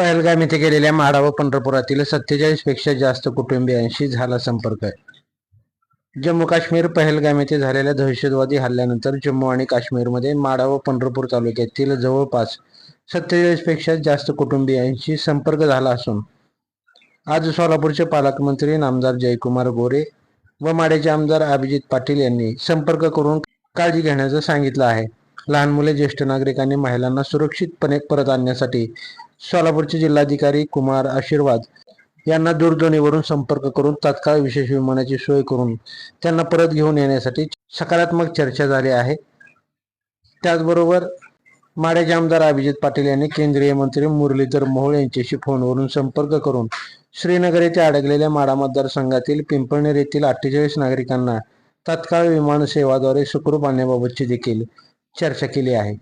पहलगाम येथे गेलेल्या माढा व पंढरपुरातील सत्तेचाळीसपेक्षा जास्त कुटुंबियांशी झाला संपर्क. जम्मू काश्मीर पहलगाम येथे झालेल्या दहशतवादी हल्ल्यानंतर जम्मू आणि काश्मीरमध्ये माढा व पंढरपूर तालुक्यातील जवळपास सत्तेचाळीसपेक्षा जास्त कुटुंबियांशी संपर्क झाला असून आज सोलापूरचे पालकमंत्री नामदार जयकुमार गोरे व माढ्याचे आमदार अभिजित पाटील यांनी संपर्क करून काळजी घेण्याचं सांगितलं आहे. लहान मुले ज्येष्ठ नागरिकांनी महिलांना सुरक्षितपणे परत आणण्यासाठी सोलापूरचे जिल्हाधिकारी कुमार आशीर्वाद यांना दूरध्वनीवरून संपर्क करून तात्काळ विशेष विमानाची सोय करून त्यांना परत घेऊन येण्यासाठी सकारात्मक चर्चा झाली आहे. त्याचबरोबर माड्याचे आमदार अभिजित पाटील यांनी केंद्रीय मंत्री मुरलीधर मोहोळ यांच्याशी फोनवरून संपर्क करून श्रीनगर येथे अडकलेल्या माढा मतदारसंघातील पिंपळनेर येथील अठ्ठेचाळीस नागरिकांना तात्काळ विमान सेवाद्वारे सुखरूप आणण्याबाबतची देखील चर्चा केली आहे.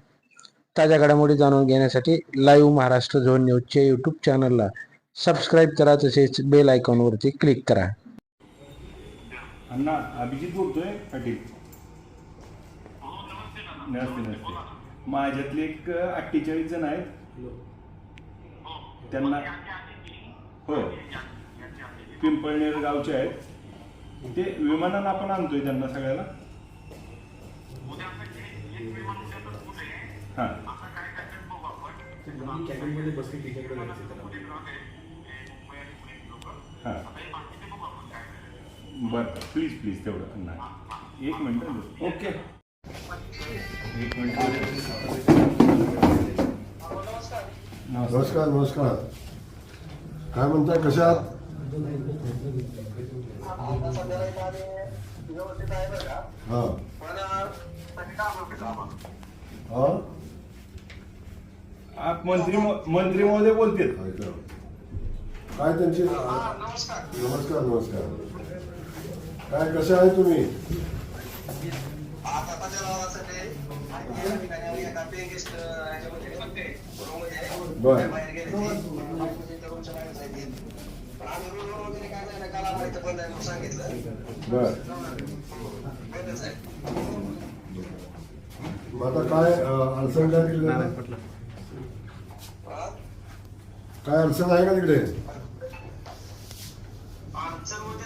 ताज्या घडामोडी जाणून घेण्यासाठी लाईव्ह महाराष्ट्र झोन न्यूजच्या यूट्यूब चॅनलला सबस्क्राईब करा तसेच बेल आयकॉनवरती क्लिक करा. अण्णा अभिजित बोलतोय पाटील नमस्ते नमस्ते. माझ्यातले एक अठ्ठेचाळीस जण आहेत. त्यांना हो पिंपळनेर गावचे आहेत. ते विमानानं आपण आणतोय त्यांना सगळ्याला. हां. कॅबिनमध्ये बसली तिच्याकडे जायचं त्याला. हां. बरं प्लीज प्लीज तेवढं. अण्णा एक मिनटं ओके. एक मिनिट. नमस्कार नमस्कार. काय म्हणताय कशात हा. हा. आप मंत्री मंत्री महोदय बोलतील ऐका. काय त्यांची नमस्कार. नमस्कार काय कसे आहे तुम्ही? बर. बर. मग आता काय अं, अडचण काय तिकडे काय अडचण आहे का तिकडे?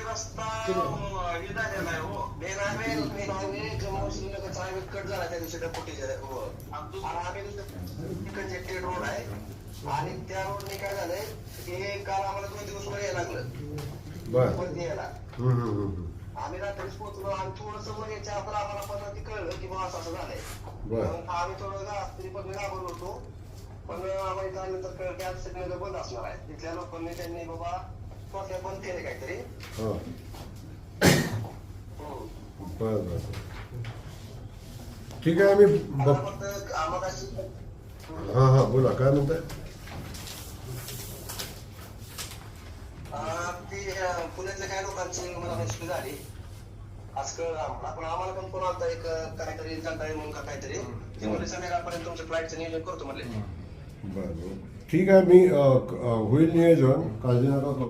रस्ता हे झालेला आहे हो कट झाला त्या दिवशी डपोटीच्या हो आणि आम्ही तिकडचे टेड रोड आहे आणि त्या रोडने काय झालंय हे. काल आम्हाला दोन दिवस वर यायला लागलं बर. पण यायला. हम्म, हम्म, हम्म. आम्ही रात्रीच पोहोचलो आणि थोडस वर यायच्या अगोदर आम्हाला पण ते कळलं की बाबा असं असं झालंय. बर. मग आम्ही थोडं गा- तरी पण घाबरलो होतो. पण आम्हाला त्यानंतर कळलं की आज बंद असणार आहे तिथल्या लोकांनी त्यांनी बाबा थोडक्यात बंद केले काहीतरी. हा. हो. बर बर ठीक आहे आम्ही आता बघ फक्त आम्हाला अशी- हा हा बोला काय म्हणताय? अं, ती अं, पुण्यातल्या काही लोकांची मला झाली. आज कळलं आम्हाला पण आम्हाला पण कोण आता एक अं, काहीतरी जनता म्हणून का काहीतरी? ते म्हणजे संध्याकाळपर्यंत तुमच्या फ्लाईटचं नियोजन करतो म्हणले. बरं ठीक आहे मी अ, क- अ, होईल नियोजन. काळजी नका करू.